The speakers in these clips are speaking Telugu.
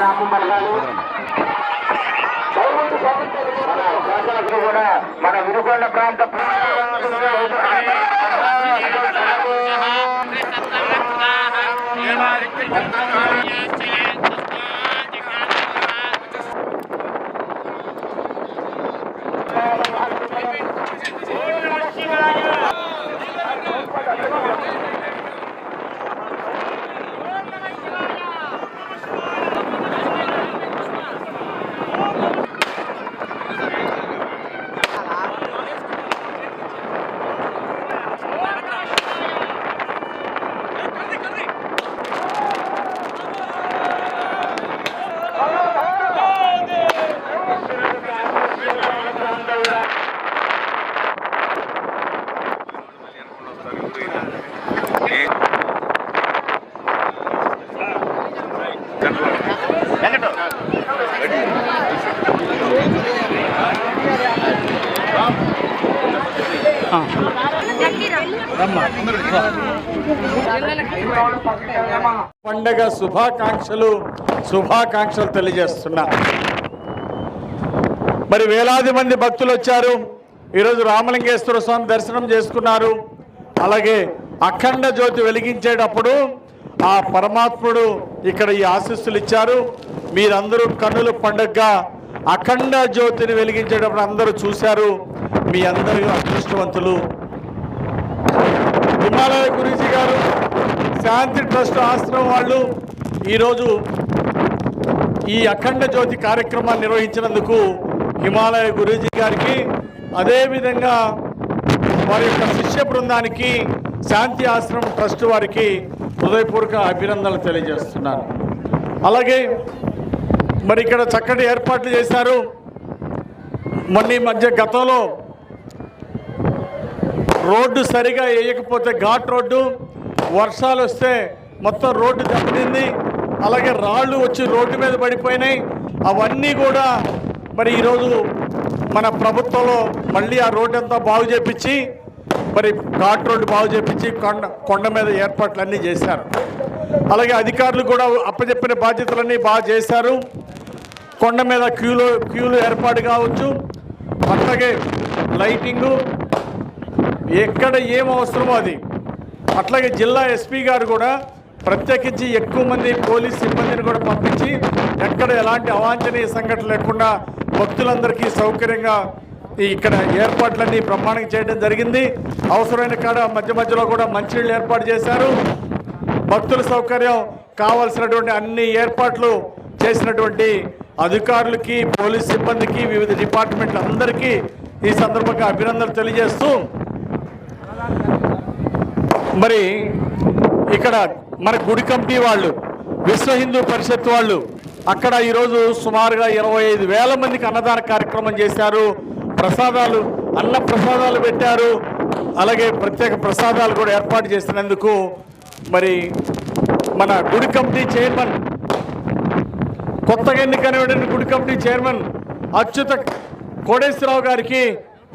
నామం మన కూడా మన వినుకొండ ప్రాంత పండగ శుభాకాంక్షలు శుభాకాంక్షలు తెలియజేస్తున్నా. మరి వేలాది మంది భక్తులు వచ్చారు. ఈరోజు రామలింగేశ్వర స్వామి దర్శనం చేసుకున్నారు. అలాగే అఖండ జ్యోతి వెలిగించేటప్పుడు ఆ పరమాత్ముడు ఇక్కడ ఈ ఆశీస్సులు ఇచ్చారు. మీరందరూ కన్నుల పండుగగా అఖండ జ్యోతిని వెలిగించేటప్పుడు అందరూ చూశారు. మీ అందరూ అదృష్టవంతులు. హిమాలయ గురుజీ గారు శాంతి ట్రస్ట్ ఆశ్రమం వాళ్ళు ఈరోజు ఈ అఖండ జ్యోతి కార్యక్రమాన్ని నిర్వహించినందుకు హిమాలయ గురూజీ గారికి అదేవిధంగా వారి యొక్క శిష్య బృందానికి శాంతి ఆశ్రమం ట్రస్ట్ వారికి హృదయపూర్వక అభినందనలు తెలియజేస్తున్నాను. అలాగే మరి ఇక్కడ చక్కటి ఏర్పాట్లు చేశారు. మొన్న ఈ మధ్య గతంలో రోడ్డు సరిగా వేయకపోతే ఘాట్ రోడ్డు వర్షాలు వస్తే మొత్తం రోడ్డు దెబ్బతింది. అలాగే రాళ్ళు వచ్చి రోడ్డు మీద పడిపోయినాయి. అవన్నీ కూడా మరి ఈరోజు మన ప్రభుత్వంలో మళ్ళీ ఆ రోడ్డు అంతా బాగు చేపించి మరి ఘాట్ రోడ్డు బాగు చేపించి కొండ కొండ మీద ఏర్పాట్లు అన్నీ చేశారు. అలాగే అధికారులు కూడా అప్పచెప్పిన బాధ్యతలన్నీ బాగా చేశారు. కొండ మీద క్యూలో క్యూలు ఏర్పాటు కావచ్చు. అట్లాగే లైటింగు ఎక్కడ ఏం అవసరమో అది. అట్లాగే జిల్లా ఎస్పీ గారు కూడా ప్రత్యేకించి ఎక్కువ మంది పోలీస్ సిబ్బందిని కూడా పంపించి ఎక్కడ ఎలాంటి అవాంఛనీయ సంఘటన లేకుండా భక్తులందరికీ సౌకర్యంగా ఇక్కడ ఏర్పాట్లన్నీ బ్రహ్మాండంగా చేయడం జరిగింది. అవసరమైన కాడ మధ్య మధ్యలో కూడా మంచినీళ్ళు ఏర్పాటు చేశారు. భక్తుల సౌకర్యం కావాల్సినటువంటి అన్ని ఏర్పాట్లు చేసినటువంటి అధికారులకి పోలీస్ సిబ్బందికి వివిధ డిపార్ట్మెంట్ల అందరికీ ఈ సందర్భంగా అభినందనలు తెలియజేస్తూ మరి ఇక్కడ మన గుడి కమిటీ వాళ్ళు విశ్వ హిందూ పరిషత్ వాళ్ళు అక్కడ ఈరోజు సుమారుగా ఇరవై ఐదు వేల మందికి అన్నదాన కార్యక్రమం చేశారు. ప్రసాదాలు అన్న ప్రసాదాలు పెట్టారు. అలాగే ప్రత్యేక ప్రసాదాలు కూడా ఏర్పాటు చేసినందుకు మరి మన గుడి కమిటీ చైర్మన్ కొత్తగా ఎన్నికైన గుడి కమిటీ చైర్మన్ అచ్యుత కోడేశ్వరరావు గారికి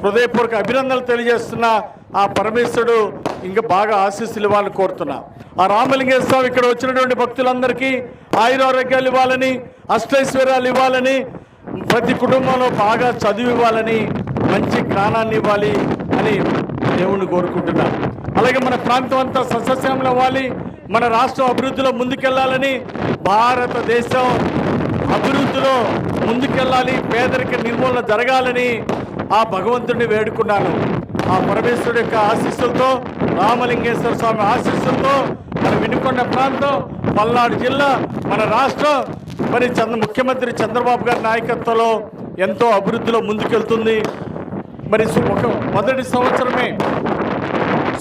హృదయపూర్వక అభినందనలు తెలియజేస్తున్న ఆ పరమేశ్వరుడు ఇంకా బాగా ఆశీస్సులు ఇవ్వాలని కోరుతున్నా. ఆ రామలింగేశ్వర స్వామి ఇక్కడ వచ్చినటువంటి భక్తులందరికీ ఆయురారోగ్యాలు ఇవ్వాలని అష్టైశ్వర్యాలు ఇవ్వాలని ప్రతి కుటుంబంలో బాగా చదువు ఇవ్వాలని మంచి జ్ఞానాన్ని ఇవ్వాలి అని దేవుణ్ణి కోరుకుంటున్నా. అలాగే మన ప్రాంతం అంతా సస్యశ్యామలం అవ్వాలి మన రాష్ట్రం అభివృద్ధిలో ముందుకెళ్ళాలని భారతదేశం అభివృద్ధిలో ముందుకెళ్ళాలి పేదరిక నిర్మూలన జరగాలని ఆ భగవంతుడిని వేడుకున్నాను. ఆ పరమేశ్వరుడు యొక్క ఆశీస్సులతో రామలింగేశ్వర స్వామి ఆశీస్సులతో మన వినుకొండ ప్రాంతం పల్నాడు జిల్లా మన రాష్ట్రం. మరి చంద్ర ముఖ్యమంత్రి చంద్రబాబు గారి నాయకత్వంలో ఎంతో అభివృద్ధిలో ముందుకెళ్తుంది. మరి ఒక మొదటి సంవత్సరమే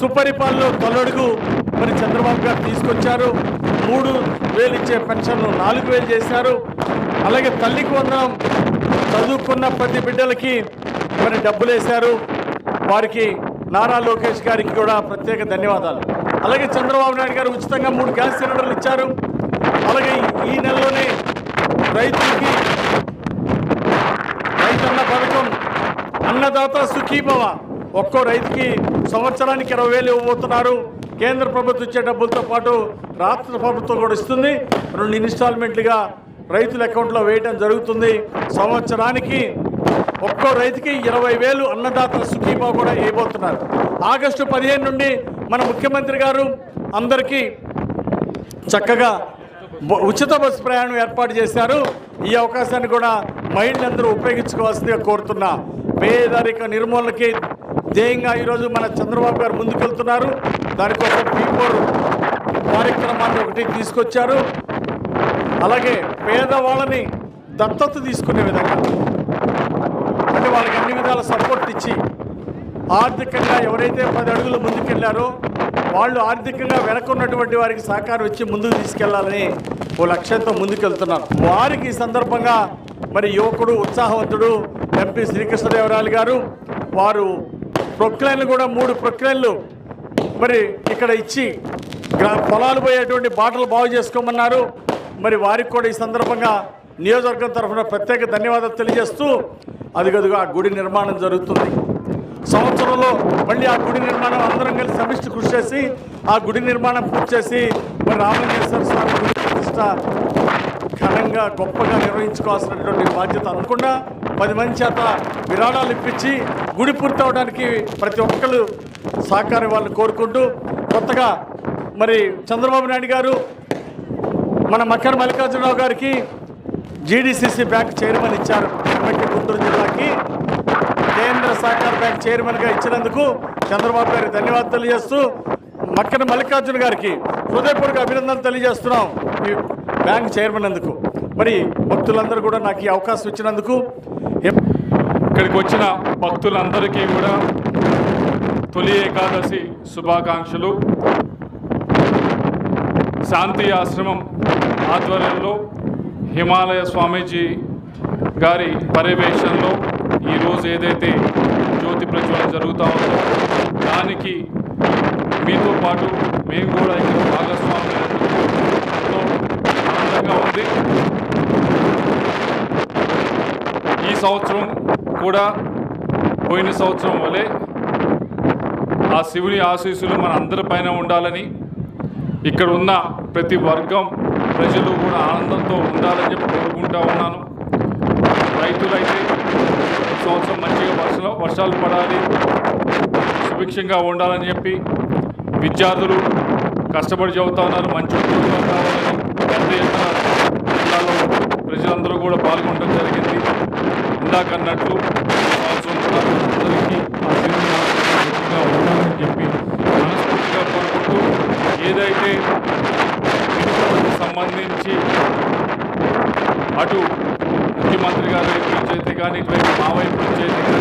సుపరిపాలనలో తొలడుగు మరి చంద్రబాబు గారు తీసుకొచ్చారు. మూడు వేలు ఇచ్చే పెన్షన్ నాలుగు వేలు చేశారు. అలాగే తల్లికి వందనం చదువుకున్న ప్రతి బిడ్డలకి మరి డబ్బులు వేశారు వారికి నారా లోకేష్ గారికి కూడా ప్రత్యేక ధన్యవాదాలు. అలాగే చంద్రబాబు నాయుడు గారు ఉచితంగా మూడు గ్యాస్ సిలిండర్లు ఇచ్చారు. అలాగే ఈ నెలలోనే రైతులకి రైతన్న పథకం అన్నదాత సుఖీభవ. ఒక్కో రైతుకి సంవత్సరానికి ఇరవై వేలు ఇవ్వబోతున్నారు. కేంద్ర ప్రభుత్వం ఇచ్చే డబ్బులతో పాటు రాష్ట్ర ప్రభుత్వం కూడా ఇస్తుంది. రెండు ఇన్స్టాల్మెంట్లుగా రైతుల అకౌంట్లో వేయటం జరుగుతుంది. సంవత్సరానికి ఒక్కో రైతుకి ఇరవై వేలు అన్నదాత సుఖీమా కూడా వేయబోతున్నారు ఆగస్టు పదిహేను నుండి మన ముఖ్యమంత్రి గారు అందరికీ చక్కగా ఉచిత బస్సు ప్రయాణం ఏర్పాటు చేశారు. ఈ అవకాశాన్ని కూడా మహిళలందరూ ఉపయోగించుకోవాల్సిందిగా కోరుతున్నా. పేదరిక నిర్మూలనకి ధ్యేయంగా ఈరోజు మన చంద్రబాబు గారు ముందుకెళ్తున్నారు. దానికోసం పీపోర్ కార్యక్రమాన్ని ఒకటి తీసుకొచ్చారు. అలాగే పేదవాళ్ళని దత్తత తీసుకునే విధంగా కాబట్టి వాళ్ళకి అన్ని విధాల సపోర్ట్ ఇచ్చి ఆర్థికంగా ఎవరైతే పది అడుగులు ముందుకెళ్ళారో వాళ్ళు ఆర్థికంగా వెనకున్నటువంటి వారికి సహకారం ఇచ్చి ముందుకు తీసుకెళ్ళాలని ఓ లక్ష్యంతో ముందుకెళ్తున్నారు. వారికి ఈ సందర్భంగా మరి యువకుడు ఉత్సాహవంతుడు ఎంపీ శ్రీకృష్ణదేవరాయలు గారు వారు ప్రొక్లైన్లు కూడా మూడు ప్రొక్లైన్లు మరి ఇక్కడ ఇచ్చి పొలాలు పోయేటువంటి బాటలు బాగు చేసుకోమన్నారు. మరి వారికి కూడా ఈ సందర్భంగా నియోజకవర్గం తరఫున ప్రత్యేక ధన్యవాదాలు తెలియజేస్తూ అదిగదిగో ఆ గుడి నిర్మాణం జరుగుతుంది. సంవత్సరంలో మళ్ళీ ఆ గుడి నిర్మాణం అందరం కలిసి సమిష్టి కృషి చేసి ఆ గుడి నిర్మాణం పూర్తి చేసి మరి రామలింగేశ్వర స్వామి గుడి ప్రతిష్ట ఘనంగా గొప్పగా నిర్వహించుకోవాల్సినటువంటి బాధ్యత అనుకుండా పది మంది చేత విరాళాలు ఇప్పించి గుడి పూర్తి అవడానికి ప్రతి ఒక్కరు సహకారం వాళ్ళని కోరుకుంటూ కొత్తగా మరి చంద్రబాబు నాయుడు గారు మన మక్కన మల్లికార్జునరావు గారికి జీడీసీసీ బ్యాంక్ చైర్మన్ ఇచ్చారు. ఎమ్మెల్యే గుంటూరు జిల్లాకి కేంద్ర సహకార బ్యాంక్ చైర్మన్గా ఇచ్చినందుకు చంద్రబాబు గారికి ధన్యవాదాలు తెలియజేస్తూ మక్కన మల్లికార్జున గారికి హృదయపూర్వక అభినందనలు తెలియజేస్తున్నాం ఈ బ్యాంక్ చైర్మన్ అందుకు. మరి భక్తులందరూ కూడా నాకు ఈ అవకాశం ఇచ్చినందుకు ఇక్కడికి వచ్చిన భక్తులందరికీ కూడా తొలి ఏకాదశి శుభాకాంక్షలు. శాంతి ఆశ్రమం ఆధ్వర్యంలో హిమాలయ స్వామీజీ గారి పర్యవేక్షణలో ఈరోజు ఏదైతే జ్యోతి ప్రజ్వలన జరుగుతూ ఉందో దానికి మీతో పాటు మేము కూడా ఇక్కడ భాగస్వామి ఎంతో ఆనందంగా ఉంది. ఈ సంవత్సరం కూడా పోయిన సంవత్సరం వలె ఆ శివుని ఆశీస్సులు మన అందరి పైన ఉండాలని ఇక్కడ ఉన్న ప్రతి వర్గం ప్రజలు కూడా ఆనందంతో ఉండాలని చెప్పి కోరుకుంటా ఉన్నాను. రైతులైతే సంవత్సరం మంచిగా వర్షాలు వర్షాలు పడాలి. సుభిక్షంగా ఉండాలని చెప్పి విద్యార్థులు కష్టపడి చదువుతా ఉన్నారు మంచి ఉద్యోగాలు కావాలని పెద్ద ఎత్తున జిల్లాలో ప్రజలందరూ కూడా పాల్గొనడం జరిగింది. ఇందాక అన్నట్లు అందరికీ ఉండాలని చెప్పి మనస్ఫూర్తిగా కోరుకుంటూ ఏదైతే నుంచి అటు ముఖ్యమంత్రి గారి వైపు నుంచి కానీ ఇటువైపు మా వైపు నుంచి